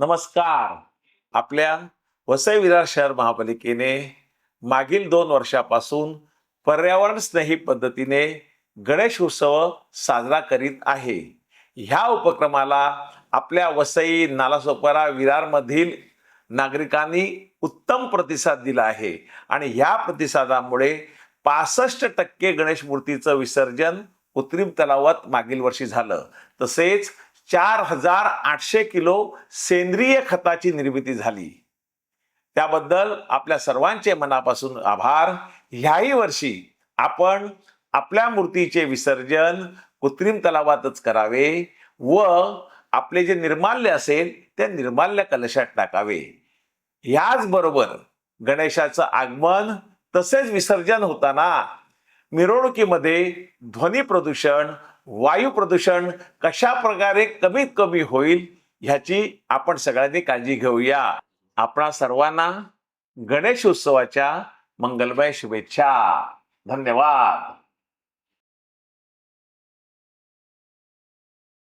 नमस्कार. आपल्या वसई विरार शहर महापालिकेने मागील दोन वर्षापासून पर्यावरण स्नेही पद्धतीने गणेश उत्सव साजरा करीत आहे. ह्या उपक्रमाला आपल्या वसई नालासोपारा विरारमधील नागरिकांनी उत्तम प्रतिसाद दिला आहे. आणि ह्या प्रतिसादामुळे पासष्ट टक्के गणेश मूर्तीचं विसर्जन कृत्रिम तलावात मागील वर्षी झालं. तसेच चार हजार आठशे किलो सेंद्रिय खताची निर्मिती झाली. त्याबद्दल आपल्या सर्वांचे मनापासून आभार. ह्याही वर्षी आपण आपल्या मूर्तीचे विसर्जन कृत्रिम तलावातच करावे व आपले जे निर्माल्य असेल ते निर्माल्य कलशात टाकावे. याचबरोबर गणेशाचं आगमन तसेच विसर्जन होताना मिरवणुकीमध्ये ध्वनी प्रदूषण वायू प्रदूषण कशा प्रकारे कमीत कमी होईल ह्याची आपण सगळ्यांनी काळजी घेऊया. आपणा सर्वांना गणेश उत्सवाच्या मंगलमय शुभेच्छा. धन्यवाद.